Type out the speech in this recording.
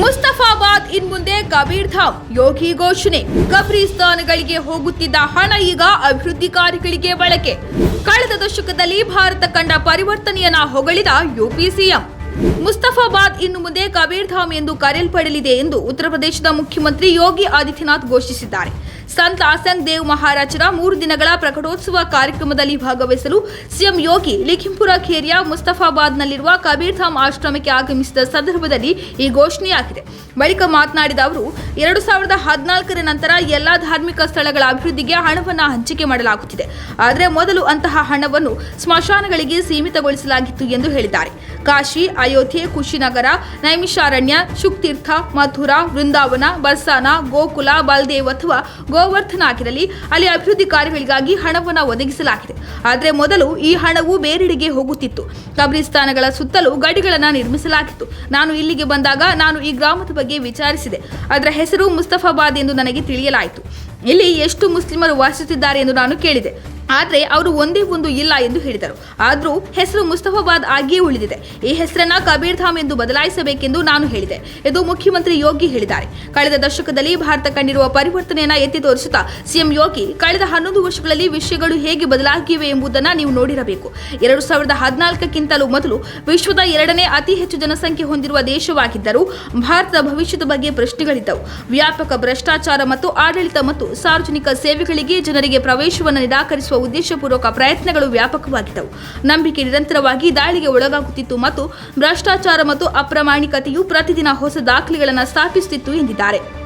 ಮುಸ್ತಫಾಬಾದ್ ಇನ್ಮುಂದೆ ಕಬೀರ್ ಧಾಮ್, ಯೋಗಿ ಘೋಷಣೆ. ಕಬ್ರಿಸ್ತಾನ್ಗಳಿಗೆ ಹೋಗುತ್ತಿದ್ದ ಹಣ ಈಗ ಅಭಿವೃದ್ಧಿ ಕಾರ್ಯಗಳಿಗೆ ಬಳಕೆ. ಕಳೆದ ದಶಕದಲ್ಲಿ ಭಾರತ ಕಂಡ ಪರಿವರ್ತನೆಯನ್ನ ಹೊಗಳಿದ ಯುಪಿ ಸಿಎಂ. ಮುಸ್ತಫಾಬಾದ್ ಇನ್ನು ಮುಂದೆ ಕಬೀರ್ಧಾಮ್ ಎಂದು ಕರೆಯಲ್ಪಡಲಿದೆ ಎಂದು ಉತ್ತರ ಪ್ರದೇಶದ ಮುಖ್ಯಮಂತ್ರಿ ಯೋಗಿ ಆದಿತ್ಯನಾಥ್ ಘೋಷಿಸಿದ್ದಾರೆ. ಸಂತ ಆಸಂಗ್ ದೇವ್ ಮಹಾರಾಜರ ಮೂರು ದಿನಗಳ ಪ್ರಕಟೋತ್ಸವ ಕಾರ್ಯಕ್ರಮದಲ್ಲಿ ಭಾಗವಹಿಸಲು ಸಿಎಂ ಯೋಗಿ ಲಿಖಿಂಪುರ ಖೇರಿಯ ಮುಸ್ತಫಾಬಾದ್ನಲ್ಲಿರುವ ಕಬೀರ್ಧಾಮ್ ಆಶ್ರಮಕ್ಕೆ ಆಗಮಿಸಿದ ಸಂದರ್ಭದಲ್ಲಿ ಈ ಘೋಷಣೆಯಾಗಿದೆ. ಬಳಿಕ ಮಾತನಾಡಿದ ಅವರು, ಎರಡು ಸಾವಿರದ ಹದಿನಾಲ್ಕರ ನಂತರ ಎಲ್ಲಾ ಧಾರ್ಮಿಕ ಸ್ಥಳಗಳ ಅಭಿವೃದ್ಧಿಗೆ ಹಣವನ್ನು ಹಂಚಿಕೆ ಮಾಡಲಾಗುತ್ತಿದೆ. ಆದರೆ ಮೊದಲು ಅಂತಹ ಹಣವನ್ನು ಸ್ಮಶಾನಗಳಿಗೆ ಸೀಮಿತಗೊಳಿಸಲಾಗಿತ್ತು ಎಂದು ಹೇಳಿದ್ದಾರೆ. ಕಾಶಿ, ಅಯೋಧ್ಯೆ, ಕುಶಿನಗರ, ನೈಮಿಷಾರಣ್ಯ, ಶುಕ್ತೀರ್ಥ, ಮಥುರಾ, ವೃಂದಾವನ, ಬರ್ಸಾನ, ಗೋಕುಲ, ಬಲ್ದೇವ್ ಅಥವಾ ಗೋವರ್ಧನ ಆಗಿರಲಿ, ಅಲ್ಲಿ ಅಭಿವೃದ್ಧಿ ಕಾರ್ಯಗಳಿಗಾಗಿ ಹಣವನ್ನು ಒದಗಿಸಲಾಗಿದೆ. ಆದರೆ ಮೊದಲು ಈ ಹಣವು ಬೇರೆಡೆಗೆ ಹೋಗುತ್ತಿತ್ತು. ಕಬ್ರಿಸ್ತಾನಗಳ ಸುತ್ತಲೂ ಗಡಿಗಳನ್ನು ನಿರ್ಮಿಸಲಾಗಿತ್ತು. ನಾನು ಇಲ್ಲಿಗೆ ಬಂದಾಗ ನಾನು ಈ ಗ್ರಾಮದ ಬಗ್ಗೆ ವಿಚಾರಿಸಿದೆ. ಅದರ ಹೆಸರು ಮುಸ್ತಫಾಬಾದ್ ಎಂದು ನನಗೆ ತಿಳಿಯಲಾಯಿತು. ಇಲ್ಲಿ ಎಷ್ಟು ಮುಸ್ಲಿಮರು ವಾಸಿಸುತ್ತಿದ್ದಾರೆ ಎಂದು ನಾನು ಕೇಳಿದೆ. ಆದರೆ ಅವರು ಒಂದೇ ಒಂದು ಇಲ್ಲ ಎಂದು ಹೇಳಿದರು. ಆದರೂ ಹೆಸರು ಮುಸ್ತಫಾಬಾದ್ ಆಗಿಯೇ ಉಳಿದಿದೆ. ಈ ಹೆಸರನ್ನ ಕಬೀರ್ ಧಾಮ್ ಎಂದು ಬದಲಾಯಿಸಬೇಕೆಂದು ನಾನು ಹೇಳಿದೆ ಎಂದು ಮುಖ್ಯಮಂತ್ರಿ ಯೋಗಿ ಹೇಳಿದ್ದಾರೆ. ಕಳೆದ ದಶಕದಲ್ಲಿ ಭಾರತ ಕಂಡಿರುವ ಪರಿವರ್ತನೆಯನ್ನ ಎತ್ತಿ ತೋರಿಸುತ್ತಾ ಸಿಎಂ ಯೋಗಿ ಕಳೆದ ಹನ್ನೊಂದು ವರ್ಷಗಳಲ್ಲಿ ವಿಷಯಗಳು ಹೇಗೆ ಬದಲಾಗಿವೆ ಎಂಬುದನ್ನು ನೀವು ನೋಡಿರಬೇಕು. ಎರಡು ಸಾವಿರದ ಹದಿನಾಲ್ಕಕ್ಕಿಂತಲೂ ಮೊದಲು ವಿಶ್ವದ ಎರಡನೇ ಅತಿ ಹೆಚ್ಚು ಜನಸಂಖ್ಯೆ ಹೊಂದಿರುವ ದೇಶವಾಗಿದ್ದರೂ ಭಾರತದ ಭವಿಷ್ಯದ ಬಗ್ಗೆ ಪ್ರಶ್ನೆಗಳಿದ್ದವು. ವ್ಯಾಪಕ ಭ್ರಷ್ಟಾಚಾರ ಮತ್ತು ಆಡಳಿತ ಮತ್ತು ಸಾರ್ವಜನಿಕ ಸೇವೆಗಳಿಗೆ ಜನರಿಗೆ ಪ್ರವೇಶವನ್ನು ನಿರಾಕರಿಸುವ ಉದ್ದೇಶಪೂರ್ವಕ ಪ್ರಯತ್ನಗಳು ವ್ಯಾಪಕವಾಗಿದ್ದವು. ನಂಬಿಕೆ ನಿರಂತರವಾಗಿ ದಾಳಿಗೆ ಒಳಗಾಗುತ್ತಿತ್ತು ಮತ್ತು ಭ್ರಷ್ಟಾಚಾರ ಮತ್ತು ಅಪ್ರಾಮಾಣಿಕತೆಯು ಪ್ರತಿದಿನ ಹೊಸ ದಾಖಲೆಗಳನ್ನು ಸ್ಥಾಪಿಸುತ್ತಿತ್ತು ಎಂದಿದ್ದಾರೆ.